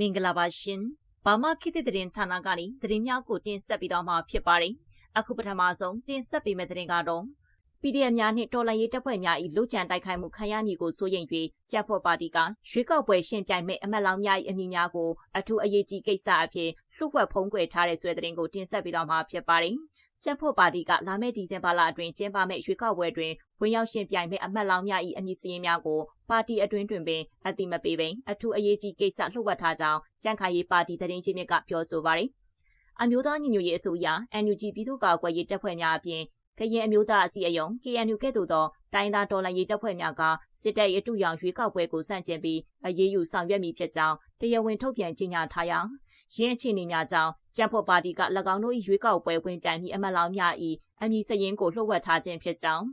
မင်္ဂလာပါရှင်။ဘာမခေတ်သစ်သတင်းဌာနကနေသတင်းများကိုတင်ဆက်ပေးသွားမှာဖြစ်ပါတယ်။အခုပထမဆုံးတင်ဆက်ပေးမယ့်သတင်းကတော့ PDF များနှင့်တော်လှန်ရေးတပ်ဖွဲ့များ၏လူကြံတိုက်ခိုက်မှုခံရမည်ကိုစိုးရိမ်၍ကြက်ဖို့ပါတီကရွေးကောက်ပွဲရှင်ပြိုင်မဲ့အမတ်လောင်များ၏အမည်များကိုအထူးအရေးကြီးကိစ္စအဖြစ်လှုပ်ဝက်ဖုံးကွယ်ထားတဲ့ဆွဲသတင်းကိုတင်ဆက်ပေးသွားမှာဖြစ်ပါတယ်။ကြက်ဖို့ပါတီကလာမယ့်ဒီဇင်ဘာလအတွင်းကျင်းပမယ့်ရွေးကောက်ပွဲတွင်ဝင်ရောက်ရှင်ပြိုင်မဲ့အမတ်လောင်များ၏အမည်စရင်းများကိုပါတီအတွင်းတွင်ပင်အတိမပေးပင်အထူးအရေးကြီးကိစ္စလှုပ်ဝက်ထားကြောင်းကြံ့ခိုင်ရေးပါတီသတင်းချင်းမြစ်ကပြောဆိုပါတယ်။အမျိုးသားညီညွတ်ရေးအစိုးရ NUG ပြည်သူ့ကာကွယ်ရေးတပ်ဖွဲ့များအပြင် ကရင်အမျိုးသားအစည်းအရုံး KNU ကဲ့သို့သောတိုင်းသားတော်လှန်ရေးတပ်ဖွဲ့များကစစ်တပ်ရဲ့အတူရောင်ရွေးကောက်ပွဲကိုစန့်ကျင်ပြီးအရေးယူဆောင်ရွက်မိဖြစ်ကြောင်းတရားဝင်ထုတ်ပြန်ကြေညာထားရာရင်းအခြေအနေများကြောင့်ကျန်းဖော်ပါတီက၎င်းတို့၏ရွေးကောက်ပွဲဝင်ပြိုင်ပြီးအမတ်လောင်များ၏အမည်စရင်ကိုလှုပ်ဝက်ထားခြင်းဖြစ်ကြောင်း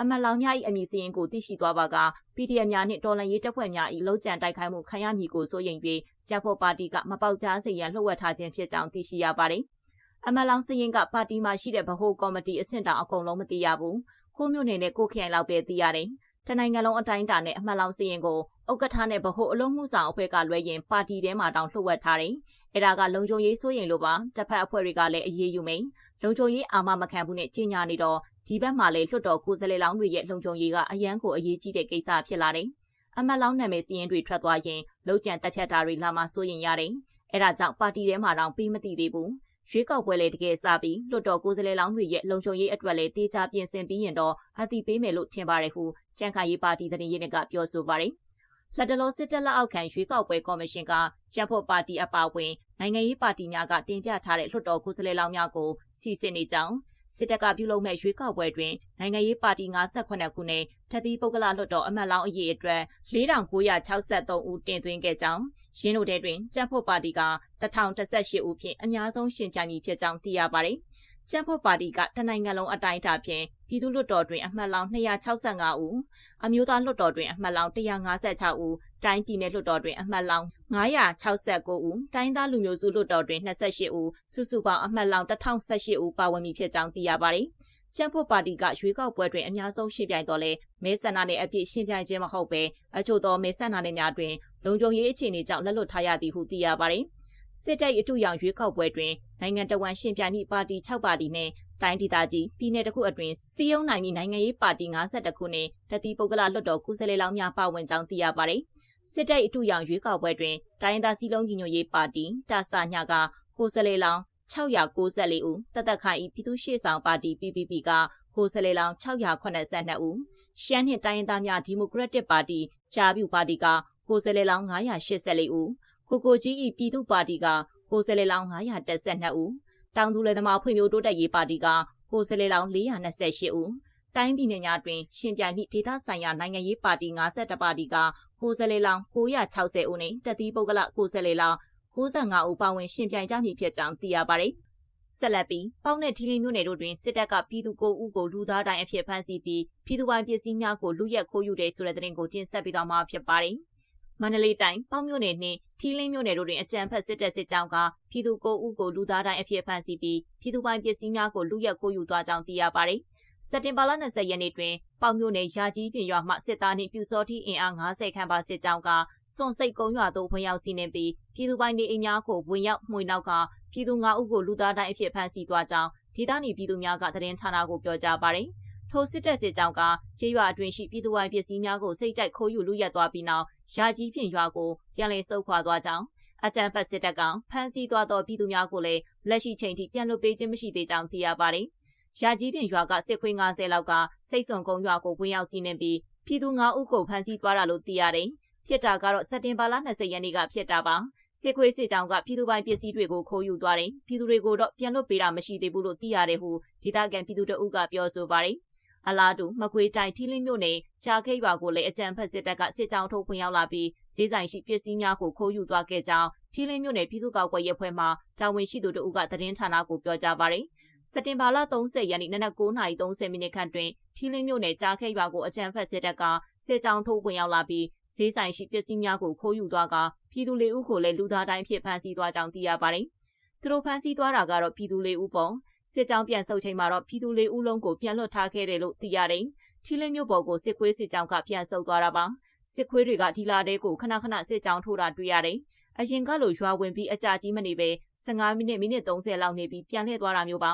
အမတ်လောင်များ၏အမည်စရင်ကိုသိရှိသွားပါက PDF များနှင့်တော်လှန်ရေးတပ်ဖွဲ့များ၏လုံခြံတိုက်ခိုက်မှုခံရမည်ကိုစိုးရိမ်ပြီးကျန်းဖော်ပါတီကမပေါက်ကြားစေရန်လှုပ်ဝက်ထားခြင်းဖြစ်ကြောင်းသိရှိရပါတယ်။ အမလောင်စရင်ကပါတီမှာရှိတဲ့ဗဟိုကော်မတီအဆင့်တောင်အကုန်လုံးမသိရဘူး။ကိုမျိုးနေနဲ့ကိုခိုင်လောက်ပဲသိရတယ်။တနိုင်ငံလုံးအတိုင်းအတာနဲ့အမလောင်စရင်ကိုဥက္ကဋ္ဌနဲ့ဗဟိုအလုံးမှုဆောင်အဖွဲ့ကလွဲရင်ပါတီထဲမှာတောင်လှုပ်ဝက်ထားတယ်။အဲဒါကလုံခြုံရေးစိုးရင်လို့ပါ။တစ်ဖက်အဖွဲ့တွေကလည်းအရေးယူမိန်။လုံခြုံရေးအာမမခံဘူးနဲ့ကြီးညာနေတော့ဒီဘက်မှာလည်းလွှတ်တော်ကိုယ်စားလှယ်လောင်းတွေရဲ့လုံခြုံရေးကအရန်ကိုအရေးကြီးတဲ့ကိစ္စဖြစ်လာတယ်။အမလောင်နာမည်စီရင်တွေထွက်သွားရင်လုံခြံတက်ဖြတ်တာတွေလာမှစိုးရင်ရတယ်။အဲဒါကြောင့်ပါတီထဲမှာတောင်ပြီးမသိသေးဘူး။ ရွေးကောက်ပွဲလေတကယ်စပြီးလွှတ်တော်ကိုယ်စားလှယ်လောင်းတွေရဲ့လုံခြုံရေးအတွက်လည်းတေချာပြင်ဆင်ပြီးရင်တော့အတိပေးမယ်လို့ထင်ပါတယ်ဟုချန်ခိုင်ရေးပါတီသတင်းရင်းမြစ်ကပြောဆိုပါတယ်။လက်တလောစစ်တပ်လက်အောက်ခံရွေးကောက်ပွဲကော်မရှင်ကကျန်းဖို့ပါတီအပါအဝင်နိုင်ငံရေးပါတီများကတင်ပြထားတဲ့လွှတ်တော်ကိုယ်စားလှယ်လောင်းများကိုစီစစ်နေကြောင်း စစ်တပ်ကပြုလုပ်မဲ့ရွေးကောက်ပွဲတွင်နိုင်ငံရေးပါတီ58ခုနဲ့ထက်သီးပုဂ္ဂလလွှတ်တော်အမတ်လောင်းအရေးအတွက်4963ဦးတင်သွင်းခဲ့ကြောင်းရင်းတို့တဲတွင်ကြံ့ဖို့ပါတီက1018ဦးဖြင့်အများဆုံးရှင်ပြိုင်မည်ဖြစ်ကြောင်းသိရပါတယ်။ ကြံ့ဖို့ပါတီကတနိုင်ငံလုံးအတိုင်းအတာဖြင့်ပြည်သူ့လွှတ်တော်တွင်အမှတ်လောင်း265ဦးအမျိုးသားလွှတ်တော်တွင်အမှတ်လောင်း156ဦးတိုင်းပြည်နယ်လွှတ်တော်တွင်အမှတ်လောင်း969ဦးတိုင်းသားလူမျိုးစုလွှတ်တော်တွင်28ဦးစုစုပေါင်းအမှတ်လောင်း1018ဦးပါဝင်မည်ဖြစ်ကြောင်းသိရပါတယ်။ကျန်းဖို့ပါတီကရွေးကောက်ပွဲတွင်အများဆုံးရှင်ပြိုင်တော်လဲမဲဆန္ဒနယ်အပြည့်ရှင်ပြိုင်ခြင်းမဟုတ်ပဲအချို့သောမဲဆန္ဒနယ်များတွင်လုံခြုံရေးအခြေအနေကြောင့်လက်လွတ်ထားရသည်ဟုသိရပါတယ်။ စစ်တပ်အတူရောင်ရွေးကောက်ပွဲတွင်နိုင်ငံတော်ဝန်ရှင်ပြိုင်မိပါတီ6ပါတီနှင့်တိုင်းဒေသကြီးပြည်내တစ်ခုအတွင်းစီယုံနိုင်မည့်နိုင်ငံရေးပါတီ52ခုနှင့်တတိပုဂ္ဂလလွှတ်တော်ကုစလေလောင်းများပါဝင်ကြောင်းသိရပါတယ်။စစ်တပ်အတူရောင်ရွေးကောက်ပွဲတွင်တိုင်းဒေသစီလုံးညီညွတ်ရေးပါတီတာဆာညကကိုစလေလောင်း694ဦးတသက်ခိုင်ဤပြည်သူ့ရှေ့ဆောင်ပါတီ PPP ကကိုစလေလောင်682ဦးရှမ်းနှင့်တိုင်းရင်းသားများဒီမိုကရက်တစ်ပါတီဂျာပြူပါတီကကိုစလေလောင်984ဦး ကိုကိုကြီးဤပြည်သူ့ပါတီကကိုစလေလောင်912ဦးတောင်သူလယ်သမားဖွံ့ဖြိုးတိုးတက်ရေးပါတီကကိုစလေလောင်428ဦးတိုင်းပြည်နယ်များတွင်ရှင်ပြိုင်မိဒေသဆိုင်ရာနိုင်ငံရေးပါတီ52ပါတီကကိုစလေလောင်960ဦးနှင့်တတိပုဂ္ဂလကိုစလေလောင်65ဦးပါဝင်ရှင်ပြိုင်ကြမည်ဖြစ်ကြောင်းသိရပါတယ်။ဆက်လက်ပြီးပေါင်းနဲ့ထီလီမျိုးနယ်တို့တွင်စစ်တပ်ကပြည်သူကိုဦးကိုလူသားတိုင်းအဖြစ်ဖမ်းဆီးပြီးပြည်သူပိုင်ပစ္စည်းများကိုလူရက်ခိုးယူတဲ့ဆိုတဲ့သတင်းကိုတင်ဆက်ပေးသွားမှာဖြစ်ပါတယ်။ မန္တလေးတိုင်းပေါင်းမြို့နယ်နှင့်ထီလင်းမြို့နယ်တို့တွင်အကြံဖက်စစ်တပ်စစ်ကြောင်းကပြည်သူကိုဦးကိုလူသားတိုင်းအဖြစ်ဖမ်းဆီးပြီးပြည်သူပိုင်ပစ္စည်းများကိုလူရက်ခိုးယူသွားကြောင်းသိရပါတယ်။စက်တင်ဘာလ20ရက်နေ့တွင်ပေါင်မြို့နယ်ရာကြီးပြင်ရွာမှစစ်သားနှင့်ပြူစောတိအင်အား90ခန့်ပါစစ်ကြောင်းကစွန်စိတ်ကုန်းရွာသို့ဝင်ရောက်စီးနှင်ပြီးပြည်သူပိုင်နေအိမ်များကိုဝင်ရောက်မှွေနောက်ကပြည်သူ9ဦးကိုလူသားတိုင်းအဖြစ်ဖမ်းဆီးသွားကြောင်းဒေသနေပြည်သူများကသတင်းဌာနကိုပြောကြားပါတယ်။ ထိုစစ်တပ်စစ်ကြောင်းကကျေးရွာအတွင်းရှိပြည်သူပိုင်ပစ္စည်းများကိုစိတ်ကြိုက်ခိုးယူလူရက်သွားပြီးနောက်ရာကြီးပြင်ရွာကိုပြန်လည်ဆုတ်ခွာသွားကြောင်းအကြံဖတ်စစ်တပ်ကဖမ်းဆီးသွားသောပြည်သူများကိုလည်းလက်ရှိချိန်ထိပြန်လွှတ်ပေးခြင်းမရှိသေးကြောင်းသိရပါတယ်။ရာကြီးပြင်ရွာကစစ်ခွေး90လောက်ကစိတ်စွန်ကုန်းရွာကိုဝင်ရောက်စီးနှင်ပြီးပြည်သူ9ဦးကိုဖမ်းဆီးသွားတာလို့သိရတယ်။ဖြစ်တာကတော့စက်တင်ဘာလ20ရက်နေ့ကဖြစ်တာပါ။စစ်ခွေးစစ်ကြောင်းကပြည်သူပိုင်ပစ္စည်းတွေကိုခိုးယူသွားတယ်။ပြည်သူတွေကိုတော့ပြန်လွတ်ပေးတာမရှိသေးဘူးလို့သိရတယ်ဟုဒေသခံပြည်သူတအုပ်ကပြောဆိုပါတယ်။ အလားတူမကွေးတိုင်းထီလင်းမြို့နယ်ချာခိတ်ရွာကိုလည်းအကြံဖက်စစ်တပ်ကစစ်ကြောင်းထုတ်ဖွင့်ရောက်လာပြီးဈေးဆိုင်ရှိပစ္စည်းများကိုခိုးယူသွားခဲ့ကြောင်းထီလင်းမြို့နယ်ပြည်သူ့ကောက်ွယ်ရေးဖွဲ့မှတာဝန်ရှိသူတို့ကသတင်းဌာနကိုပြောကြားပါတယ်စက်တင်ဘာလ30ရက်နေ့နနက်9:30မိနစ်ခန့်တွင်ထီလင်းမြို့နယ်ကြားခဲရွာကိုအကြမ်းဖက်စစ်တပ်ကစစ်ကြောင်းထိုးဝင်ရောက်လာပြီးဈေးဆိုင်ရှိပစ္စည်းများကိုခိုးယူသွားကပြည်သူလေးဦးကိုလည်းလူသားတိုင်းဖြစ်ဖမ်းဆီးသွားကြောင်းသိရပါတယ်။သူတို့ဖမ်းဆီးသွားတာကတော့ပြည်သူလေးဦးပုံ စစ်ကြောင်းပြန်ဆုတ်ချိန်မှာတော့ပြည်သူလေးဦးလုံးကိုပြန်လွှတ်ထားခဲ့တယ်လို့သိရတယ်။ထီလင်းမြို့ပေါ်ကိုစစ်ခွေးစစ်ကြောင်းကပြန်ဆုတ်သွားတာပါ။စစ်ခွေးတွေကဒီလာတဲကိုခဏခဏစစ်ကြောင်းထိုးတာတွေ့ရတယ်။အရင်ကလိုရွာဝင်ပြီးအကြာကြီးမနေပဲ15မိနစ်မိနစ်30လောက်နေပြီးပြန်လှည့်သွားတာမျိုးပါ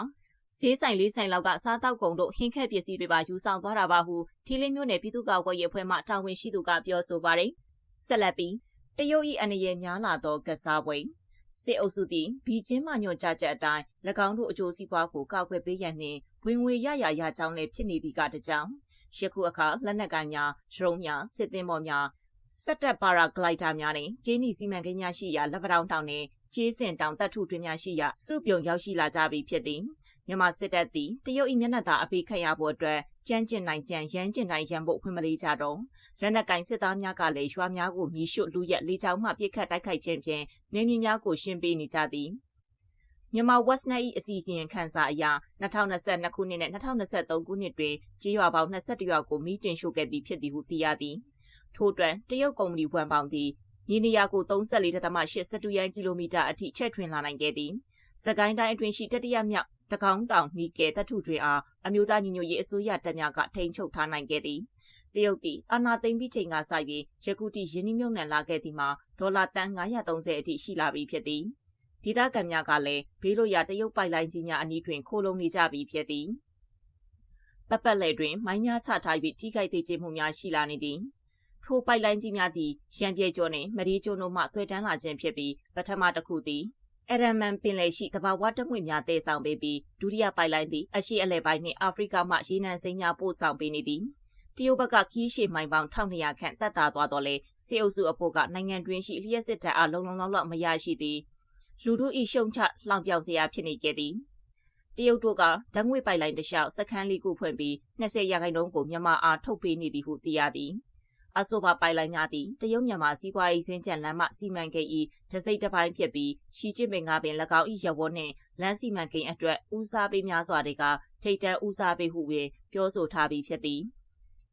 ဈေးဆိုင်လေးဆိုင်လောက်ကစားတောက်ကုန်တို့ဟင်းခက်ပစ္စည်းတွေပါယူဆောင်သွားတာပါဟုထီလင်းမျိုးနယ်ပြည်သူ့ကောက်ွယ်ရေးအဖွဲ့မှတာဝန်ရှိသူကပြောဆိုပါတယ်ဆက်လက်ပြီးတရုတ်၏အနေရများလာသောကစားပွဲ စစ်အုပ်စုသည်ဘီကျင်းမှညွှန်ကြားချက်အတိုင်း၎င်းတို့အကျိုးစီးပွားကိုကောက်ွယ်ပေးရန်နှင့်ဝင်ငွေရရရကြောင်းလည်းဖြစ်နေသည့်ကတကြောင်ယခုအခါလက်နက်ကိုင်များဒရုန်းများစစ်သင်္ဘောများစက်တက်ပါရာဂလိုက်တာများနဲ့ဂျင်းနီစီမံကိန်းများရှိရာလက်ပတောင်တောင်နဲ့ကျေးစင်တောင်တပ်ထုတွင်များရှိရာစုပြုံရောက်ရှိလာကြပြီဖြစ်သည်မြန်မာစစ်တပ်သည်တရုတ်၏မျက်နှာသာအပိခတ်ရဖို့အတွက် ကြမ်းကျင်နိုင်ကြံရမ်းကျင်နိုင်ရန်ဖို့ဖွင့်မလေးကြတော့လက်နက်ကင်စစ်သားများကလည်းရွာများကိုမီးရှို့လူရက်လေးချောင်းမှပြစ်ခတ်တိုက်ခိုက်ခြင်းဖြင့်နေမြေများကိုရှင်းပေးနေကြသည်မြန်မာ Westnet ၏အစီအစဉ်ခန်းစာအရ2022ခုနှစ်နဲ့2023ခုနှစ်တွင်ကြေးရွာပေါင်း21ရွာကိုမီးတင်ရှို့ခဲ့ပြီးဖြစ်သည်ဟုသိရသည်ထို့အတွက်တရုတ်ကုမ္ပဏီဝန်ပေါင်းသည်မြေနေရာကို34.8စတုရန်ကီလိုမီတာအထိချဲ့ထွင်လာနိုင်ခဲ့သည်။စကိုင်းတိုင်းအတွင်းရှိတတိယမြောက် တကောင်းတောင်နီကဲတထုတွင်အားအမျိုးသားညီညွတ်ရေးအစိုးရတပ်များကထိန်းချုပ်ထားနိုင်ခဲ့သည်။တရုတ်သည်အာဏာသိမ်းပြီးချိန်ကစ၍ယခုထိယင်းနှမြုံနှံလာခဲ့သည်မှာဒေါ်လာတန်930အထိရှိလာပြီဖြစ်သည်။ဒေသခံများကလည်းဘေးလို့ရတရုတ်ပိုက်လိုင်းကြီးများအနီးတွင်ခိုးလုံနေကြပြီဖြစ်သည်။ပပက်လေတွင်မိုင်းများချထား၍ထိခိုက်သေးခြင်းမှုများရှိလာနေသည်။ထိုပိုက်လိုင်းကြီးများသည်ရန်ပြေကျော်နှင့်မရီကျိုနိုမှသွေးတန်းလာခြင်းဖြစ်ပြီးပထမတစ်ခုသည် အရမန်ပင်လယ်ရှိတဘာဝတငွေများတည်ဆောင်ပေးပြီးဒုတိယပိုက်လိုင်းသည်အရှိအလဲပိုင်းနှင့်အာဖရိကမှရေနံစိမ်းများပို့ဆောင်ပေးနေသည်တရုတ်ဘက်ကခီးရှည်မိုင်ပေါင်း1200ခန့်တက်တာသွားတော့လေစေအုပ်စုအဖို့ကနိုင်ငံတွင်းရှိလျှက်စစ်တပ်အားလုံလုံလောက်လောက်မရရှိသည်လူတို့ဤရှုံချလောင်ပြောင်စရာဖြစ်နေခဲ့သည်တရုတ်တို့ကဓာတ်ငွေပိုက်လိုင်းတစ်လျှောက်စခန်းလေးခုဖွင့်ပြီး20ရာခိုင်နှုန်းကိုမြန်မာအားထုတ်ပေးနေသည်ဟုသိရသည်။ အဆိုပါပိုင်လိုင်းများသည်တရုတ်မြန်မာစီးပွားရေးစင်းကြံလမ်းမစီမံကိန်း၏တစိမ့်တစ်ပိုင်းဖြစ်ပြီးရှီကျင့်ပင်ကပင်၎င်း၏ရဝတ်နှင့်လမ်းစီမံကိန်းအတွက်ဦးစားပေးများစွာတွေကထိတ်တန့်ဦးစားပေးဟုပင်ပြောဆိုထားပြီးဖြစ်သည်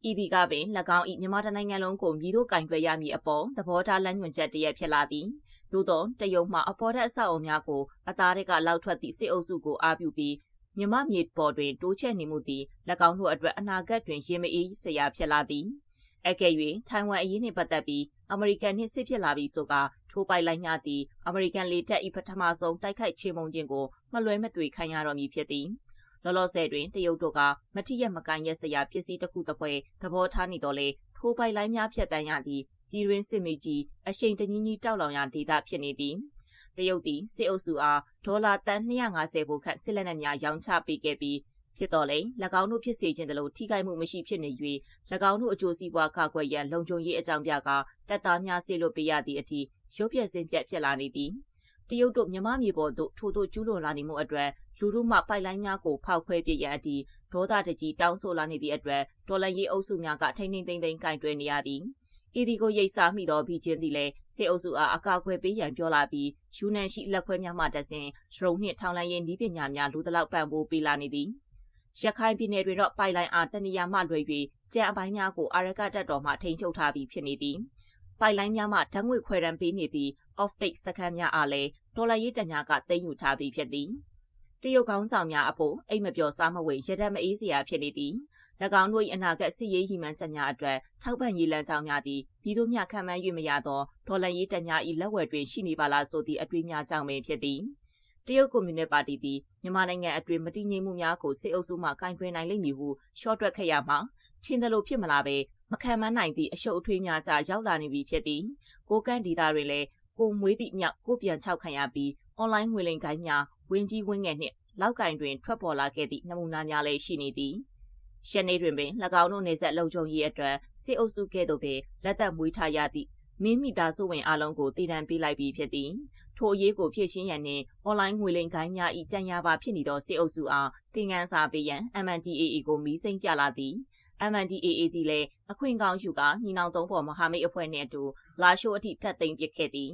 ဤဒီကပင်၎င်း၏မြန်မာတိုင်းနိုင်ငံလုံးကိုမြည်တို့ကင်တွယ်ရမည်အပေါ်သဘောထားလမ်းညွှန်ချက်တရက်ဖြစ်လာသည်သို့သောတရုတ်မှအပေါ်တဲ့အဆောက်အုံများကိုအသားတွေကလောက်ထွက်သည့်စစ်အုပ်စုကိုအားပြုပြီးမြမမြေပေါ်တွင်တိုးချဲ့နေမှုသည်၎င်းတို့အတွက်အနာဂတ်တွင်ရင်မအေးစရာဖြစ်လာသည် အကယ်၍ထိုင်ဝမ်အရေးနှင့်ပတ်သက်ပြီးအမေရိကန်နှင့်စစ်ဖြစ်လာပြီးဆိုကထိုးပိုက်လိုက်များသည့်အမေရိကန်လေတပ်၏ပထမဆုံးတိုက်ခိုက်ချေမှုန်းခြင်းကိုမလွဲမသွေခံရတော်မူဖြစ်သည်လောလောဆယ်တွင်တရုတ်တို့ကမတိရမကန်ရက်စရာပစ္စည်းတစ်ခုတစ်ပွဲသဘောထားနေတော့လေထိုးပိုက်လိုက်များဖြတ်တန်းရသည့်ကြီးရင်းစစ်မီကြီးအရှိန်တကြီးကြီးတောက်လောင်ရဒေသဖြစ်နေသည်တရုတ်သည်စစ်အုပ်စုအားဒေါ်လာတန်250ဘို့ခန့်စစ်လက်နက်များရောင်းချပေးခဲ့ပြီး ဖြစ်တော်လဲ၎င်းတို့ဖြစ်စေခြင်းတလို့ထိခိုက်မှုမရှိဖြစ်နေ၍၎င်းတို့အကျိုးစီးပွားကာကွယ်ရန်လုံခြုံရေးအကြောင်းပြကတပ်သားများဆေးလွတ်ပေးရသည့်အထိရုပ်ပြစင်းပြက်ဖြစ်လာနေသည်တရုတ်တို့မြမမြေပေါ်သို့ထို့သို့ကျူးလွန်လာနေမှုအတွက်လူတို့မှပိုက်လိုင်းများကိုဖောက်ခွဲပြရန်အထိဒေါသတကြီးတောင်းဆိုလာနေသည့်အတွက်ဒေါ်လာရေးအုပ်စုများကထိမ့်ထိမ့်သိမ့်သိမ့်ကင်တွယ်နေရသည်ဤဒီကိုရိတ်စားမိသောဘီချင်းသည်လည်းစေအုပ်စုအားအကာအကွယ်ပေးရန်ပြောလာပြီးယူနန်ရှိလက်ခွဲများမှတဆင်ဒရုန်းနှင့်ထောင်လိုင်းရေးနည်းပညာများလူသလောက်ပံ့ပိုးပေးလာနေသည် ရခိုင်ပြည်နယ်တွင်တော့ပိုက်လိုင်းအားတနေရာမှလွှဲ၍ကြံအပိုင်းများကိုအာရကတပ်တော်မှထိန်းချုပ်ထားပြီးဖြစ်နေသည်ပိုက်လိုင်းများမှဓာတ်ငွေခွဲရန်ပေးနေသည့် off-take စခန်းများအားလည်းဒေါ်လာရေးတန်များကသိမ်းယူထားပြီးဖြစ်သည်တရုတ်ကောင်းဆောင်များအဖို့အိမ်မပြောစားမဝေရဒတ်မအေးစရာဖြစ်နေသည်၎င်းတို့၏အနာဂတ်စစ်ရေးရည်မှန်းချက်များအတွက်ထောက်ပံ့ရေးလမ်းကြောင်းများသည်ပြည်သူများခံမှန်း၍မရသောဒေါ်လာရေးတန်များ၏လက်ဝယ်တွင်ရှိနေပါလားဆိုသည့်အတွေးများကြောင့်ပင်ဖြစ်သည်။တရုတ်ကွန်မြူနစ်ပါတီသည် မြန်မာနိုင်ငံအတွင်းမတည်ငြိမ်မှုများကိုစစ်အုပ်စုမှကင်တွယ်နိုင်လိမ့်မည်ဟုရှော့တွက်ခဲ့ရမှာထင်သလိုဖြစ်မလာပဲမခံမနိုင်သည့်အရှုပ်အထွေးများကြားရောက်လာနေပြီဖြစ်သည်ကိုကန့်ဒေတာတွင်လည်းကိုမွေးသည့်မြောက်ကိုပြန်ချောက်ခံရပြီးအွန်လိုင်းငွေလိမ်ကိုင်းများဝင်းကြီးဝင်းငယ်နှင့်လောက်ကင်တွင်ထွက်ပေါ်လာခဲ့သည့်နမူနာများလည်းရှိနေသည်ရှနေတွင်ပင်၎င်းတို့နေဆက်လုံခြုံရေးအတွက်စစ်အုပ်စုကဲ့သို့ပင်လက်သက်မွေးထားရသည့် မင်းမိသားစုဝင်အလုံးကိုတည်တံပေးလိုက်ပြီးဖြစ်သည်ထိုအရေးကိုဖြည့်ရှင်းရန်နှင့်အွန်လိုင်းငွေလိမ်ကိုင်းများ၏ကြံရပါဖြစ်နေသောစစ်အုပ်စုအားသင်ခန်းစာပေးရန် MNDAA ကိုမီးစိမ့်ပြလာသည် MNDAA သည်လည်းအခွင့်ကောင်းယူကညီနောင်သုံးဖော်မဟာမိတ်အဖွဲ့နှင့်အတူလာရှိုးအထိတက်သိမ်းပစ်ခဲ့သည်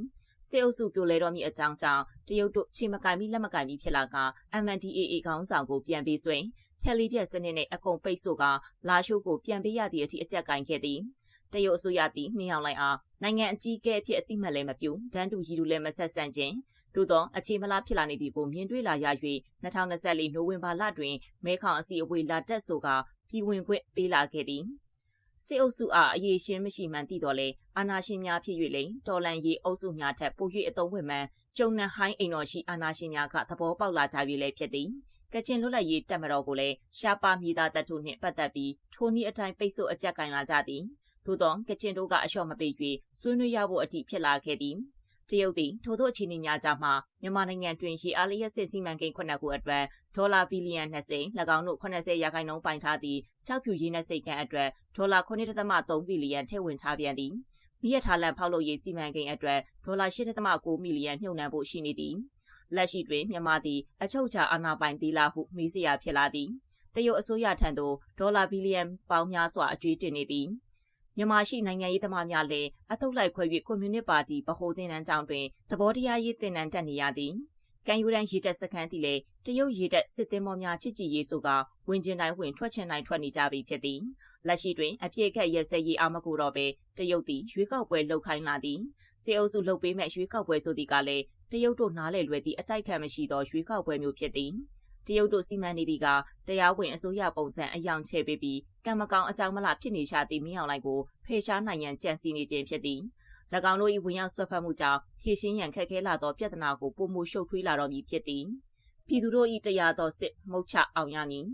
စစ်အုပ်စုပြိုလဲတော်မူအကြောင်းကြောင့်တရုတ်တို့ချိန်မကင်ပြီးလက်မကင်ပြီးဖြစ်လာက MNDAA ခေါင်းဆောင်ကိုပြန်ပေးဆွင်ချက်လေးပြက်စနစ်နဲ့အကုန်ပိတ်ဆို့ကလာရှိုးကိုပြန်ပေးရသည့်အထိအကြက်ကင်ခဲ့သည် တရုတ်အစိုးရသည်နှင်းအောင်လိုက်အားနိုင်ငံအကြီးအကဲအဖြစ်အတိမတ်လည်းမပြုဒန်းတူရီလူလည်းမဆက်ဆန့်ခြင်းသို့သောအခြေမလားဖြစ်လာနေသည်ကိုမြင်တွေ့လာရ၍2024နိုဝင်ဘာလတွင်မဲခေါင်အစီအဝေးလာတက်ဆိုကပြည်ဝင်ခွင့်ပေးလာခဲ့သည်စစ်အုပ်စုအားအရေးရှင်းမရှိမှန်းသိတော်လဲအာနာရှင်များဖြစ်၍လေတော်လန်ရေးအုပ်စုများထက်ပို၍အသုံးဝင်မှန်းကျုံနဟိုင်းအိမ်တော်ရှိအာနာရှင်များကသဘောပေါက်လာကြပြီလေဖြစ်သည်ကချင်လွတ်လပ်ရေးတပ်မတော်ကိုလည်းရှားပါမြေသားတပ်ထုနှင့်ပတ်သက်ပြီးထိုနည်းအတိုင်းပိတ်ဆို့အကြက်ကင်လာကြသည် သို့သောကချင်တို့ကအလျှော့မပေး၍ဆွေးနွေးရဖို့အထိဖြစ်လာခဲ့သည်တရုတ်သည်ထို့သောအခြေအနေများကြမှာမြန်မာနိုင်ငံတွင်ရေအားလျက်စစ်စီမံကိန်းခုနှစ်ခုအတွက်ဒေါ်လာဘီလီယံ20၎င်းတို့80ရာခိုင်နှုန်းပိုင်ထားသည့်၆ဖြူရင်းနှစိတ်ကန်းအတွက်ဒေါ်လာ9.3ဘီလီယံထည့်ဝင်ထားပြန်သည်မိရထားလန်ဖောက်လုပ်ရေးစီမံကိန်းအတွက်ဒေါ်လာ8.9မီလီယံမြှုပ်နှံဖို့ရှိနေသည်လက်ရှိတွင်မြန်မာသည်အချုပ်အခြာအာဏာပိုင်သေးလားဟုမေးစရာဖြစ်လာသည်တရုတ်အစိုးရထံသို့ဒေါ်လာဘီလီယံပေါင်းများစွာအကျွေးတင်နေသည် မြန်မာရှိနိုင်ငံရေးသမားများလည်းအထုပ်လိုက်ခွဲ၍ကွန်မြူနစ်ပါတီဗဟိုသင်တန်းကျောင်းတွင်သဘောတရားရေးသင်တန်းတက်နေရသည်ကန်ယူရန်ရေတက်စခန်းသည်လေတရုတ်ရေတက်စစ်သည်မော်များချစ်ကြည်ရေးဆိုကဝင်ကျင်တိုင်းဝင်ထွက်ချင်တိုင်းထွက်နေကြပြီဖြစ်သည်လက်ရှိတွင်အပြည့်အခက်ရက်စဲရေးအာမကူတော့ပဲတရုတ်သည်ရွေးကောက်ပွဲလှုပ်ခိုင်းလာသည်စေအုပ်စုလှုပ်ပေးမဲ့ရွေးကောက်ပွဲဆိုသည်ကလည်းတရုတ်တို့နားလည်လွယ်သည့်အတိုက်ခံမရှိသောရွေးကောက်ပွဲမျိုးဖြစ်သည် တရုတ်တို့စီမံနေသည့်ကတရားဝင်အစိုးရပုံစံအယောင်ချဲ့ပေးပြီးကံမကောင်းအကြောင်းမလားဖြစ်နေရှာသည့်မင်းအောင်လိုက်ကိုဖေရှားနိုင်ရန်ကြံစည်နေခြင်းဖြစ်သည်၎င်းတို့၏ဝင်ရောက်ဆွတ်ဖက်မှုကြောင့်ဖြည့်ရှင်းရန်ခက်ခဲလာသောပြဿနာကိုပုံမှုရှုပ်ထွေးလာတော့မည်ဖြစ်သည်ပြည်သူတို့၏တရားတော်စစ်မှုတ်ချအောင်ရမည်